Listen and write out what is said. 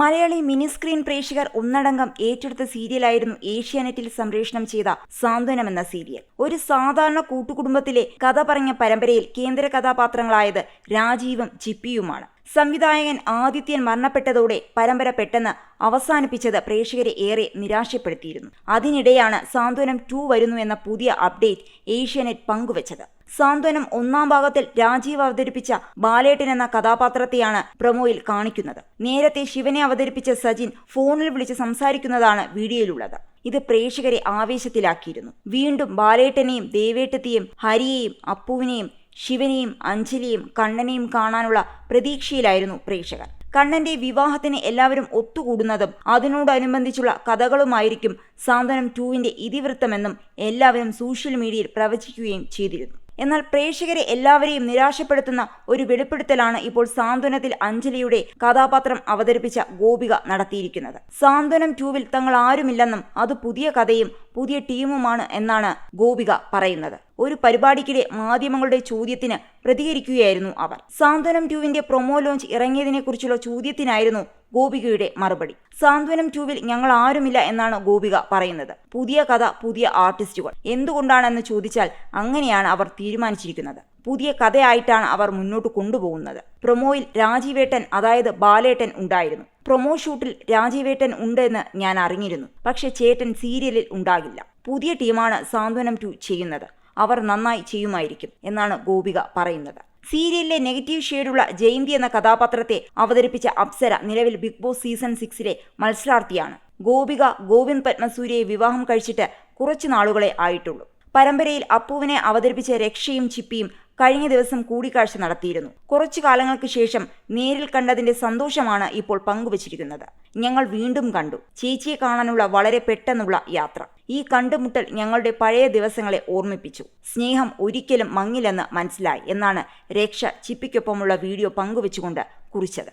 Malayali mini screen പ്രേക്ഷകർ ഒന്നടങ്കം ഏറ്റെടുത്ത സീരിയലായിരുന്നു ഏഷ്യാനെറ്റിൽ സംപ്രേഷണം ചെയ്ത സാന്ത്വനം എന്ന സീരിയൽ. ഒരു സാധാരണ കൂട്ടുകുടുംബത്തിലെ കഥ പറഞ്ഞ പരമ്പരയിൽ കേന്ദ്ര കഥാപാത്രങ്ങളായത് രാജീവും ചിപ്പിയുമാണ്. സംവിധായകൻ ആദിത്യൻ മരണപ്പെട്ടതോടെ പരമ്പര പെട്ടെന്ന് അവസാനിപ്പിച്ചത് പ്രേക്ഷകരെ ഏറെ നിരാശപ്പെടുത്തിയിരുന്നു. അതിനിടെയാണ് സാന്ത്വനം ടു വരുന്നു എന്ന പുതിയ അപ്ഡേറ്റ് ഏഷ്യാനെറ്റ് പങ്കുവച്ചത്. സാന്ത്വനം ഒന്നാം ഭാഗത്തിൽ രാജീവ് അവതരിപ്പിച്ച ബാലേട്ടൻ എന്ന കഥാപാത്രത്തെയാണ് പ്രൊമോയിൽ കാണിക്കുന്നത്. നേരത്തെ ശിവനെ അവതരിപ്പിച്ച സജിൻ ഫോണിൽ വിളിച്ച് സംസാരിക്കുന്നതാണ് വീഡിയോയിലുള്ളത്. ഇത് പ്രേക്ഷകരെ ആവേശത്തിലാക്കിയിരുന്നു. വീണ്ടും ബാലേട്ടനെയും ദേവേട്ടത്തെയും ഹരിയെയും അപ്പുവിനെയും ശിവനെയും അഞ്ജലിയും കണ്ണനെയും കാണാനുള്ള പ്രതീക്ഷയിലായിരുന്നു പ്രേക്ഷകർ. കണ്ണന്റെ വിവാഹത്തിന് എല്ലാവരും ഒത്തുകൂടുന്നതും അതിനോടനുബന്ധിച്ചുള്ള കഥകളുമായിരിക്കും സാന്ത്വനം ടൂവിന്റെ ഇതിവൃത്തമെന്നും എല്ലാവരും സോഷ്യൽ മീഡിയയിൽ പ്രവചിക്കുകയും ചെയ്തിരുന്നു. എന്നാൽ പ്രേക്ഷകരെ എല്ലാവരെയും നിരാശപ്പെടുത്തുന്ന ഒരു വെളിപ്പെടുത്തലാണ് ഇപ്പോൾ സാന്ത്വനത്തിൽ അഞ്ജലിയുടെ കഥാപാത്രം അവതരിപ്പിച്ച ഗോപിക നടത്തിയിരിക്കുന്നത്. സാന്ത്വനം ടൂവിൽ തങ്ങൾ ആരുമില്ലെന്നും അത് പുതിയ കഥയും പുതിയ ടീമുമാണ് എന്നാണ് ഗോപിക പറയുന്നത്. ഒരു പരിപാടിക്കിടെ മാധ്യമങ്ങളുടെ ചോദ്യത്തിന് പ്രതികരിക്കുകയായിരുന്നു അവർ. സാന്ത്വനം ട്യൂവിന്റെ പ്രൊമോ ലോഞ്ച് ഇറങ്ങിയതിനെക്കുറിച്ചുള്ള ചോദ്യത്തിനായിരുന്നു ഗോപികയുടെ മറുപടി. സാന്ത്വനം ട്യൂവിൽ ഞങ്ങൾ ആരുമില്ല എന്നാണ് ഗോപിക പറയുന്നത്. പുതിയ കഥ പുതിയ ആർട്ടിസ്റ്റുകൾ. എന്തുകൊണ്ടാണെന്ന് ചോദിച്ചാൽ അങ്ങനെയാണ് അവർ തീരുമാനിച്ചിരിക്കുന്നത്. പുതിയ കഥയായിട്ടാണ് അവർ മുന്നോട്ട് കൊണ്ടുപോകുന്നത്. പ്രൊമോയിൽ രാജീവേട്ടൻ അതായത് ബാലേട്ടൻ ഉണ്ടായിരുന്നു. പ്രൊമോ ഷൂട്ടിൽ രാജീവേട്ടൻ ഉണ്ടെന്ന് ഞാൻ അറിഞ്ഞിരുന്നു. പക്ഷെ ചേട്ടൻ സീരിയലിൽ ഉണ്ടാകില്ല. പുതിയ ടീമാണ് സാന്ത്വനം ടു ചെയ്യുന്നത്. അവർ നന്നായി ചെയ്യുമായിരിക്കും എന്നാണ് ഗോപിക പറയുന്നത്. സീരിയലിലെ നെഗറ്റീവ് ഷെയ്ഡുള്ള ജയന്തി എന്ന കഥാപാത്രത്തെ അവതരിപ്പിച്ച അപ്സര നിലവിൽ ബിഗ് ബോസ് സീസൺ സിക്സിലെ മത്സരാർത്ഥിയാണ്. ഗോപിക ഗോവിന്ദ് പത്മസൂര്യയെ വിവാഹം കഴിച്ചിട്ട് കുറച്ചു നാളുകളെ ആയിട്ടുള്ളൂ. പരമ്പരയിൽ അപ്പുവിനെ അവതരിപ്പിച്ച രക്ഷയും ചിപ്പിയും കഴിഞ്ഞ ദിവസം കൂടിക്കാഴ്ച നടത്തിയിരുന്നു. കുറച്ചു കാലങ്ങൾക്ക് ശേഷം നേരിൽ കണ്ടതിന്റെ സന്തോഷമാണ് ഇപ്പോൾ പങ്കുവച്ചിരിക്കുന്നത്. ഞങ്ങൾ വീണ്ടും കണ്ടു. ചേച്ചിയെ കാണാനുള്ള വളരെ പെട്ടെന്നുള്ള യാത്ര. ഈ കണ്ടുമുട്ടൽ ഞങ്ങളുടെ പഴയ ദിവസങ്ങളെ ഓർമ്മിപ്പിച്ചു. സ്നേഹം ഒരിക്കലും മങ്ങില്ലെന്ന് മനസ്സിലായി എന്നാണ് രക്ഷ ചിപ്പിക്കൊപ്പമുള്ള വീഡിയോ പങ്കുവച്ചുകൊണ്ട് കുറിച്ചത്.